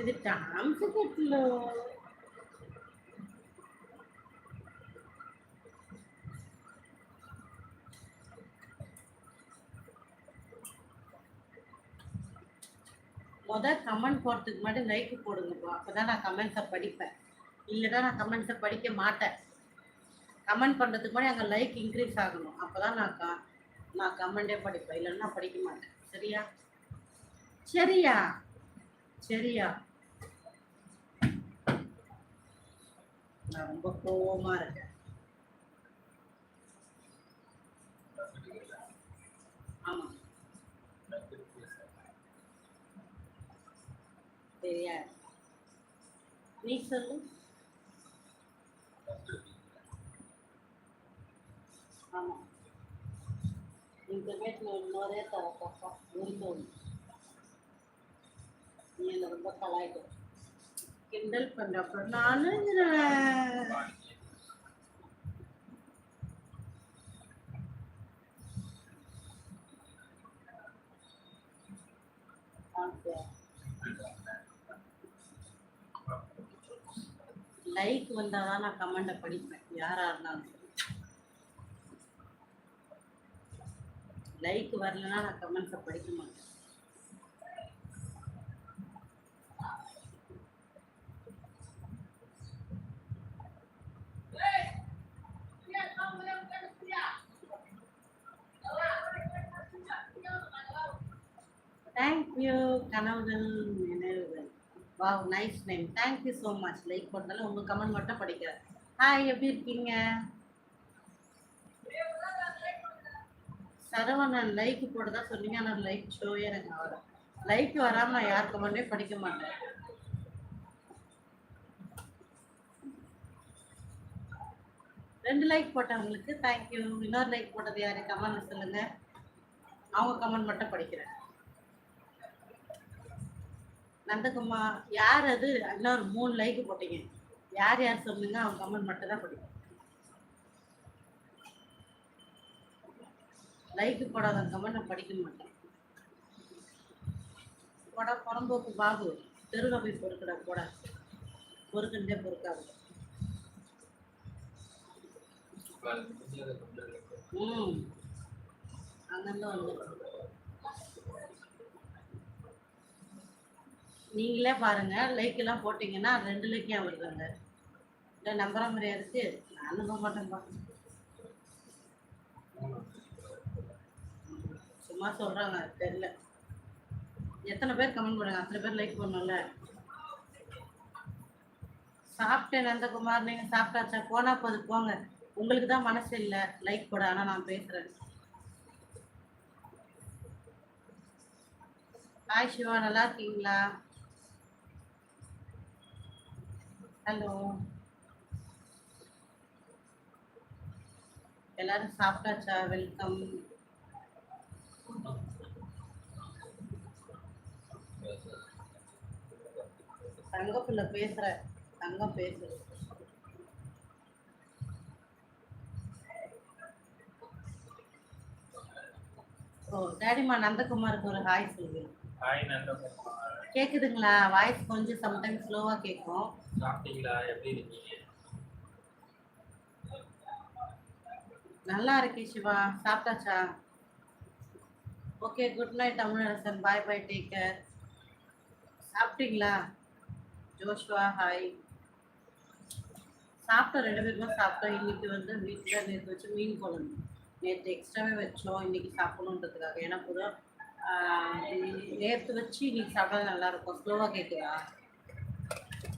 ఇది డాన్స్ కొట్లు முதல் கமெண்ட் போடுறதுக்கு முன்னாடி லைக் போடுங்கப்பா அப்பதான் நான் கமெண்ட்ஸை படிப்பேன் இல்லைன்னா நான் கமெண்ட்ஸை படிக்க மாட்டேன் கமெண்ட் பண்ணுறதுக்கு முன்னாடி அங்கே லைக் இன்க்ரீஸ் ஆகணும் அப்போ தான் நான் க நான் கமெண்டே படிப்பேன் இல்லைன்னா நான் படிக்க மாட்டேன் சரியா சரியா சரியா? நான் ரொம்ப கோவமா இருக்கேன். ஆமா. சரியா? நீ சொல்லு. ஆமா. இந்த வீட்டில் இன்னொரே தர பப்பா. இருக்கும் நீ என்னை ரொம்ப கலாய்க்க கிண்டல் பண்றப்ப நானுங்கிறேன் லைக் வந்தால் தான் நான் கமெண்ட்டை படிப்பேன். யாராக இருந்தாலும். லைக் வரலன்னா நான் கமெண்ட்ஸை படிக்க மாட்டேன். தேங்க்யூ கனவுகள் நினைவுகள். Wow nice name thank you so much like போட்டதால உங்கள் கமெண்ட் மட்டும் படிக்கிறேன் ஹாய் எப்படி இருக்கீங்க? சரவணன் லைக் போட்டதா சொன்னீங்க. ஆனால் லைக் ஷோயே எனக்கு வரும் லைக் வராமல் நான் யார் கமெண்டே படிக்க மாட்டேன். ரெண்டு லைக் போட்டவங்களுக்கு தேங்க்யூ இன்னொரு லைக் போட்டது யார்? கமெண்ட் சொல்லுங்கள் அவங்க கமெண்ட் மட்டும் படிக்கிறேன். நந்தகுமார் யார் அது? இன்னொரு மூணு லைக் போட்டீங்க. யார் யார் சொல்லுங்க அவங்க கமெண்ட் மட்டும் தான் படிக்கும் லைக் போடாத கமெண்ட் நான் படிக்க மாட்டேன். போடா புறம்போக்கு பாபு. தெருவில் போய் பொறுக்கடா போடா. பொறுக்குன்றே பொறுக்காது. ம். அங்கேருந்து வந்து. நீங்களே பாருங்க லைக் எல்லாம் போட்டீங்கன்னா ரெண்டு லைக்கே வருதுங்க. இல்லை நம்புற மாதிரியா இருக்கு நான் நம்ப மாட்டேன்ப்பா சும்மா சொல்றாங்க தெரியல. எத்தனை பேர் கமெண்ட் பண்ணுங்க? அத்தனை பேர் லைக் பண்ணல சாப்பிட்டேன் நந்தகுமார் நீங்க சாப்பிட்டாச்சா? போனா போது போங்க. உங்களுக்கு தான் மனசு இல்லை லைக் போட ஆனா நான் பேசுறேன். ஹாய் சிவா நல்லா இருக்கீங்களா? ஹலோ. எல்லாரும் சாப்பிட்டாச்சா? வெல்கம். தங்கப்புள்ள பேசுற தங்கம் பேசு. ஓ டேடிமா நந்தகுமாருக்கு ஒரு ஹாய் சொல்லுங்க ஹாய் நந்தகுமார். கேக்குதுங்களா? வாய்ஸ் கொஞ்சம் சம்டைம்ஸ் ஸ்லோவா கேட்கும் சாப்பிட்டீங்களா? எப்படி இருக்கீங்க? நல்லா இருக்கே சிவா. சாப்பிட்டாச்சா? Okay good night Tamilarasan. Bye bye take care சாப்பிட்டீங்களா? ஜோஷ்வா ஹாய் சாப்பிட்டோம் ரெண்டு பேருமே சாப்பிட்டோம். இன்னைக்கு வந்து வீட்டில் நேற்று வச்சு மீன் குழம்பு. நேற்று எக்ஸ்ட்ராவே வச்சோம். இன்னைக்கு சாப்பிடணுன்றதுக்காக. ஏன்னா புதா நேற்று வச்சு இன்னைக்கு சாப்பிட்டா நல்லா இருக்கும். ஸ்லோவாக கேட்குதா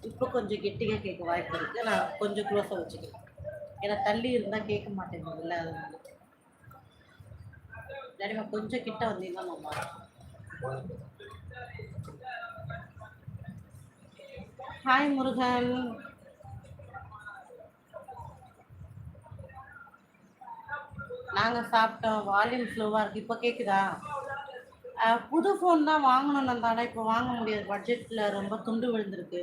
இப்போ கொஞ்சம் கெட்டியாக கேட்க வாய்ப்பு இருக்குது நான் கொஞ்சம் க்ளோஸாக வச்சுக்கிறேன். ஏன்னா தள்ளி இருந்தால் கேட்க மாட்டேங்குதுல்ல அது சரிம்மா கொஞ்சம் கிட்ட வந்தீங்கன்னா நம்ம ஹாய் முருகன். நாங்கள் சாப்பிட்டோம். வால்யூம் ஸ்லோவாக இருக்குது இப்போ கேட்குதா புது ஃபோன் தான் வாங்கணும் தானே இப்போ வாங்க முடியாது. பட்ஜெட்டில் ரொம்ப துண்டு விழுந்திருக்கு.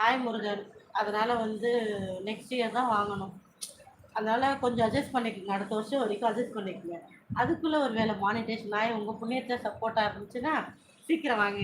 ஹாய் முருகன். அதனால் வந்து நெக்ஸ்ட் இயர் தான் வாங்கணும். அதனால் கொஞ்சம் அட்ஜஸ்ட் பண்ணிக்கோங்க. அடுத்த வருஷம் வரைக்கும் அட்ஜஸ்ட் பண்ணிக்கோங்க. அதுக்குள்ளே ஒரு வேலை மானிட்டேஷன் ஆகி உங்கள் புண்ணியத்தை சப்போர்ட்டாக இருந்துச்சுன்னா சீக்கிரம் வாங்க